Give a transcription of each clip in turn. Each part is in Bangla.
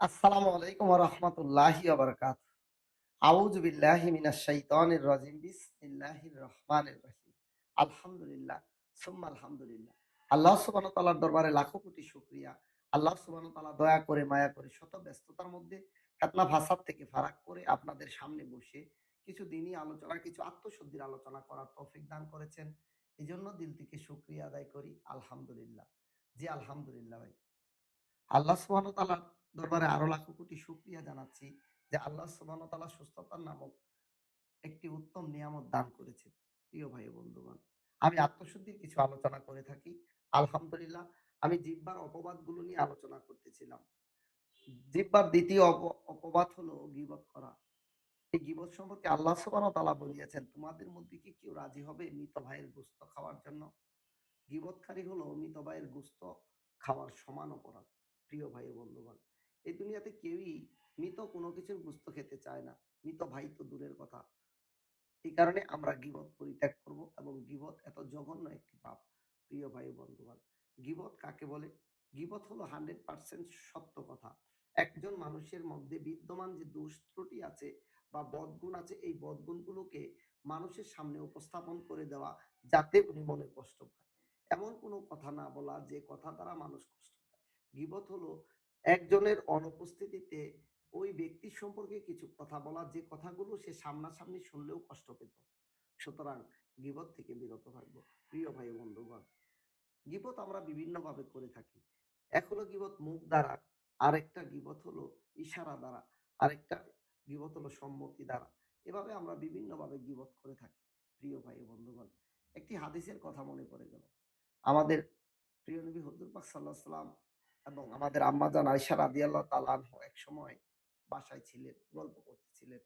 আসসালামু আলাইকুম রহমানির রহিম। আলহামদুলিল্লাহ, সুম্মা আলহামদুলিল্লাহ। আল্লাহ দরবারে লাখো কোটি। আল্লাহ দয়া করে মায়া করে শত ব্যস্ততার মধ্যে থেকে ফারাক করে আপনাদের সামনে বসে কিছু দিনই আলোচনা, কিছু আত্মশুদ্ধির আলোচনা করার তৌফিক দান করেছেন। এজন্য দিল থেকে শুকরিয়া আদায় করি। আলহামদুলিল্লাহ। জি আলহামদুলিল্লাহ ভাই। আল্লাহ তাআলার দরবারে আরও লাখো কোটি শুকরিয়া জানাচ্ছি যে আল্লাহ ওয়া তাআলা নামক একটি উত্তম নিয়ামত দান করেছে প্রিয় ভাই বন্ধুগণ, আমি আত্মশুদ্ধির কিছু আলোচনা করে থাকি। আলহামদুলিল্লাহ আমি জিহ্বার অপবাদগুলো নিয়ে আলোচনা করতেছিলাম। জিব্বার দ্বিতীয় অপবাদ হলো গীবত করা। এই গীবত সম্পর্কে আল্লাহ সুবহানাহু ওয়া তাআলা বলিয়েছেন, তোমাদের মধ্যে কি কেউ রাজি হবে মৃত ভাইয়ের গোশত খাওয়ার জন্য? গীবতকারী হলো মৃত ভাইয়ের গোশত খাওয়ার সমান অপরাধ। প্রিয় ভাই বন্ধুগণ, এই দুনিয়াতে কেউই মৃত কোনো কিছুর গোশত খেতে চায় না। মৃত ভাই তো দূরের কথা। এই কারণে আমরা গীবত পরিত্যাগ করব এবং গীবত এত জঘন্য একটি পাপ। প্রিয় ভাই ও বন্ধুগণ, গীবত কাকে বলে? গীবত হলো 100% সত্য কথা। একজন মানুষের মধ্যে বিদ্যমান যে দোষ ত্রুটি আছে বা বদগুণ আছে, এই বদগুণগুলোকে মানুষের সামনে উপস্থাপন করে দেওয়া যাতে উনি মনে কষ্ট পায়। এমন কোনো কথা না বলা যে কথা দ্বারা মানুষ কষ্ট পায়। গীবত হলো একজনের অনুপস্থিতিতে ওই ব্যক্তির সম্পর্কে কিছু কথা বলা যে কথাগুলো সে সামনাসামনি শুনলেও কষ্ট পেত। সুতরাং গীবত থেকে বিরত থাকব। প্রিয় ভাই বন্ধুগণ, গীবত আমরা বিভিন্নভাবে করে থাকি। এক হলো গীবত মুখ দ্বারা, আরেকটা গীবত হলো ইশারা দ্বারা, আরেকটা গীবত হলো সম্মতি দ্বারা। এভাবে আমরা বিভিন্নভাবে গীবত করে থাকি। প্রিয় ভাই বন্ধুগণ, একটি হাদিসের কথা মনে পড়ে গেল। আমাদের প্রিয় নবী হুজুর পাক আলাইহি সাল্লাম এবং আমাদের আম্মাজান আয়েশা রাদিয়াল্লাহু তাআলা এক সময় বাসায় ছিলেন, গল্প করতেছিলেন।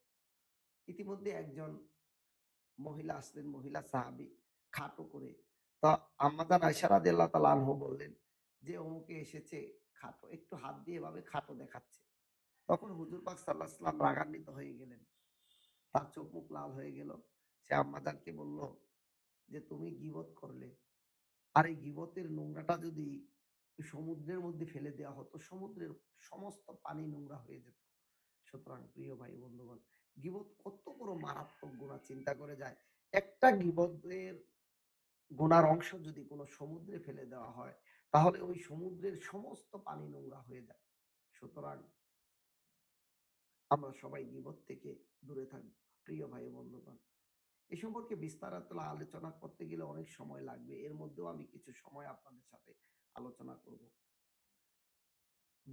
ইতিমধ্যে একজন মহিলা আসলেন, মহিলা সাহাবী খাটো করে। তো আম্মাজান আয়েশা রাদিয়াল্লাহু তাআলা আনহা বললেন যে, "অমুকে এসেছে খাটো।" একটু হাত দিয়ে এভাবে খাটো দেখাচ্ছে। তখন হুজুর পাক আলাইহি সাল্লাম রাগান্বিত হয়ে গেলেন। তার চোখ মুখ লাল হয়ে গেল। সে আম্মাজানকে বলল যে, "তুমি গীবত করলে। আর এই গীবতের নোংরাটা যদি সমুদ্রের মধ্যে ফেলে দেওয়া হতো, সমুদ্রের সমস্ত পানি নোংরা হয়ে যেত।" সুতরাং প্রিয় ভাই বন্ধুগণ, গিবত কত বড় মারাত্মক গুনাহ চিন্তা করে যায়। একটা গীবতের গুনার অংশ যদি কোনো সমুদ্রে ফেলে দেওয়া হয়, তাহলে ওই সমুদ্রের সমস্ত পানি নোংরা হয়ে যায়। সুতরাং আমরা সবাই গীবত থেকে দূরে থাকব। প্রিয় ভাই বন্ধুগণ, এ সম্পর্কে বিস্তারিত আলোচনা করতে গেলে অনেক সময় লাগবে। এর মধ্যেও আমি কিছু সময় আপনাদের সাথে।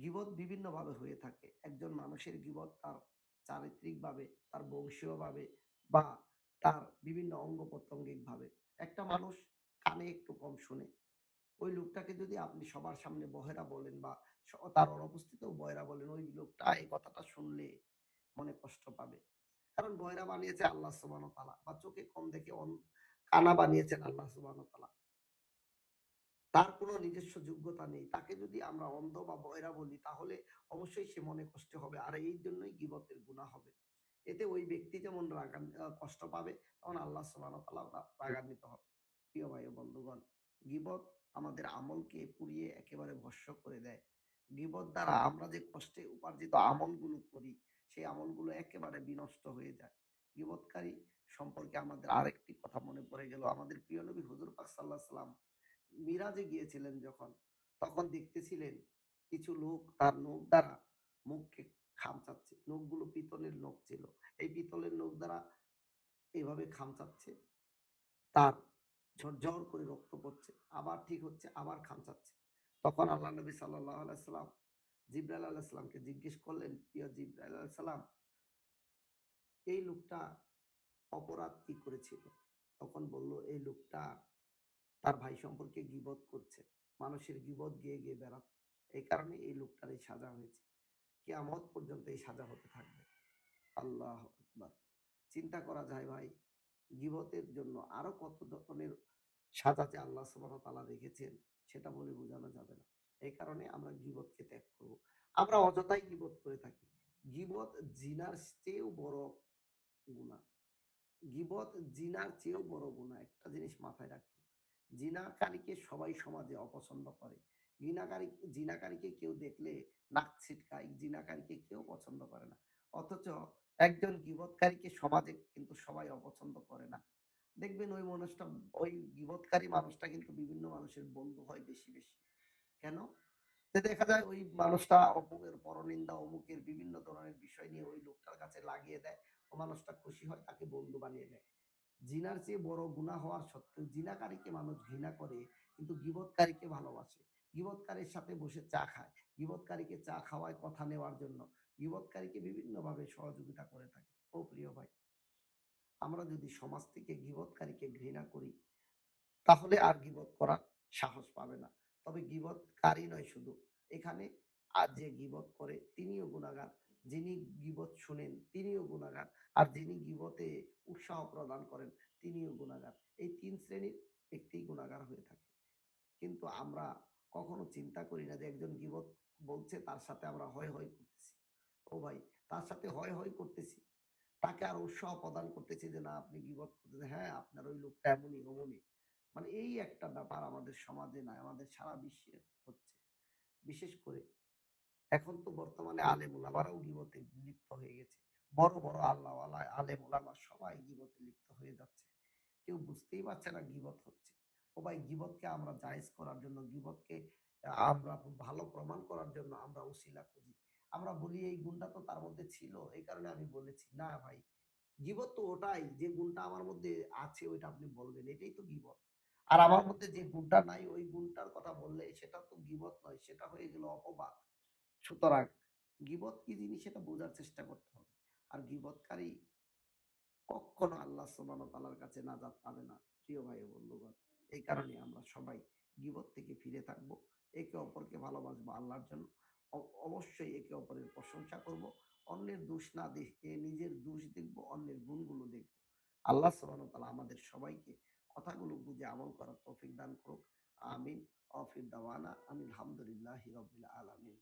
গীবত বিভিন্নভাবে হয়ে থাকে। একজন মানুষের গীবত তার চারিত্রিকভাবে, তার বংশীয়ভাবে বা তার বিভিন্ন অঙ্গ-প্রত্যঙ্গিকভাবে। একটা মানুষ কানে একটু কম শোনে। ওই লোকটাকে যদি আপনি সবার সামনে বহেরা বলেন বা তার অনুপস্থিতিতেও বহেরা বলেন, ওই লোকটা এই কথাটা শুনলে মনে কষ্ট পাবে। কারণ বহেরা বানিয়েছে আল্লাহ সুবহানাহু ওয়া তাআলা বা চোখে কম দেখে কানা বানিয়েছেন আল্লাহ সুবহানাহু ওয়া তাআলা। তার কোনো নিজস্ব যোগ্যতা নেই। তাকে যদি আমরা অন্ধ বা বয়রা বলি তাহলে অবশ্যই সে মনে কষ্ট হবে। আর এই জন্যই গীবতের গুনাহ হবে। এতে ওই ব্যক্তি যেমন রাগান কষ্ট পাবে, তখন আল্লাহ ওয়া রাগান্বিত হবে। প্রিয় ভাই বন্ধুগণ, গীবত আমাদের আমলকে পুড়িয়ে একেবারে ভস্ম করে দেয়। গিবত দ্বারা আমরা যে কষ্টে উপার্জিত আমলগুলো করি, সেই আমলগুলো একেবারে বিনষ্ট হয়ে যায়। গীবতকারী সম্পর্কে আমাদের আরেকটি কথা মনে পড়ে গেল। আমাদের প্রিয় নবী হুজুর পাক আলাইহি সাল্লাম মিরাজে গিয়েছিলেন যখন, তখন দেখতেছিলেন কিছু লোক তার নখ দ্বারা মুখকে খামচাচ্ছে। নখগুলো পিতলের নখ ছিল। এই পিতলের নখ দ্বারা এভাবে খামচাচ্ছে। তার ঝরঝর করে রক্ত পড়ছে। আবার ঠিক হচ্ছে, আবার খামচাচ্ছে। তখন আল্লাহ নবী সাল্লাল্লাহু আলাইহি সাল্লাম জিবরাইল আলাইহিস সালামকে জিজ্ঞেস করলেন, "প্রিয় জিবরাইল আলাইহিস সালাম, এই লোকটা অপরাধ কি করেছিল?" তখন বলল, "এই লোকটা তার ভাই সম্পর্কে গীবত করছে। মানুষের গীবত গেয়ে, গিয়ে বেড়াতো। এই কারণে এই লোকটার এই সাজা হয়েছে। কিয়ামত পর্যন্ত এই সাজা হতে থাকবে।" আল্লাহ! চিন্তা করা যায় ভাই, গিবতের জন্য আরও কত ধরনের সাজা যে আল্লাহ তাআলা রেখেছেন, সেটা বলে বোঝানো যাবে না। এই কারণে আমরা গিবতকে ত্যাগ করব। আমরা অযথাই গীবত করে থাকি। গীবত জিনার চেয়েও বড় গুনাহ। গীবত জিনার চেয়েও বড় গুনাহ। একটা জিনিস মাথায় রাখেন। জিনাকারীকে সবাই সমাজে অপছন্দ করে। ঘৃণাকারী জিনাকারীকে কেউ দেখলে নাক ছিটকায়, জিনাকারীকে কেউ পছন্দ করে না। অথচ একজন গিবৎকারীকে সমাজে কিন্তু সবাই অপছন্দ করে না। দেখবেন ওই মানুষটা, ওই গিবৎকারী মানুষটা কিন্তু বিভিন্ন মানুষের বন্ধু হয় বেশি বেশি। কেন? দেখা যায় ওই মানুষটা অমুকের পরনিন্দা, অমুকের বিভিন্ন ধরনের বিষয় নিয়ে ওই লোকটার কাছে লাগিয়ে দেয়। ও মানুষটা খুশি হয়, তাকে বন্ধু বানিয়ে নেয় জিনার চেয়ে বড় গুণা হওয়ার সত্ত্বেও জিনাকারীকে মানুষ ঘৃণা করে, কিন্তু গিবৎকারীকে ভালোবাসে। গিবৎকারীর সাথে বসে চা খায়। গিবৎকারীকে চা খাওয়ায় কথা নেওয়ার জন্য। গিবৎকারীকে বিভিন্নভাবে সহযোগিতা করে থাকে। ও প্রিয় ভাই, আমরা যদি সমাজ থেকে গিবৎকারীকে ঘৃণা করি, তাহলে আর গিবত করার সাহস পাবে না। তবে গিবতকারী নয় শুধু। এখানে আর যে গিবত করে, তিনিও গুণাগার যিনি গিবত শুনেন, তিনিও গুণাগার আর গিবতে উৎসাহ প্রদান করেন, তিনিও গুণাগার। এই তিন শ্রেণির ব্যক্তি গুণাগার হয়ে থাকে। কিন্তু আমরা কখনো চিন্তা করি না যে একজন গিবত বলছে, তার সাথে আমরা হয় হয় করতেছি। ও ভাই, তার সাথে হয় হয় করতেছি। তাকে আর উৎসাহ প্রদান করতেছি যে না, আপনি গিবত করতেছেন। হ্যাঁ আপনার ওই লোকটা এমনই অমনই মানে এই একটা ব্যাপার আমাদের সমাজে নাই, আমাদের সারা বিশ্বে হচ্ছে। বিশেষ করে এখন তো বর্তমানে আলেম ওলামারাও গিবতে লিপ্ত হয়ে গেছে। বড় বড় আল্লাহ আলেম ওলামা সবাই গিবতে লিপ্ত হয়ে যাচ্ছে। কেউ বুঝতেই পারছে না গিবত হচ্ছে। ও ভাই, গিবতকে আমরা জায়েজ করার জন্য, গিবতকে আমরা ভালো প্রমাণ করার জন্য আমরা উসিলা খুঁজি। আমরা বলি, এই গুণটা তো তার মধ্যে ছিল, এই কারণে আমি বলেছি। না ভাই, গিবত তো ওটাই, যে গুণটা আমার মধ্যে আছে ওইটা আপনি বলবেন, এটাই তো গিবত। আর আমার মধ্যে যে গুণটা নাই, ওই গুণটার কথা বললে সেটা তো গিবত নয়, সেটা হয়ে গেল অপবাদ। সুতরাং গিবত কি জিনিস সেটা বোঝার চেষ্টা করতে হবে। আর গিবতকারী কখনো আল্লাহ ওয়া তাআলার কাছে নাজাত পাবে না, প্রিয় ভাই বন্ধুগণ। এই কারণে আমরা সবাই গিবত থেকে ফিরে থাকব, একে অপরকে ভালোবাসবো আল্লাহর জন্য। অবশ্যই একে অপরের প্রশংসা করব, অন্যের দোষ না দেখে নিজের দোষ দেখব, অন্যের গুণগুলো দেখব। আল্লাহ ওয়া তাআলা আমাদের সবাইকে কথাগুলো বুঝে আমল করার তৌফিক দান করুক। আমিন। অফির দাওয়ানা আলহামদুলিল্লাহি রাব্বিল আলামিন।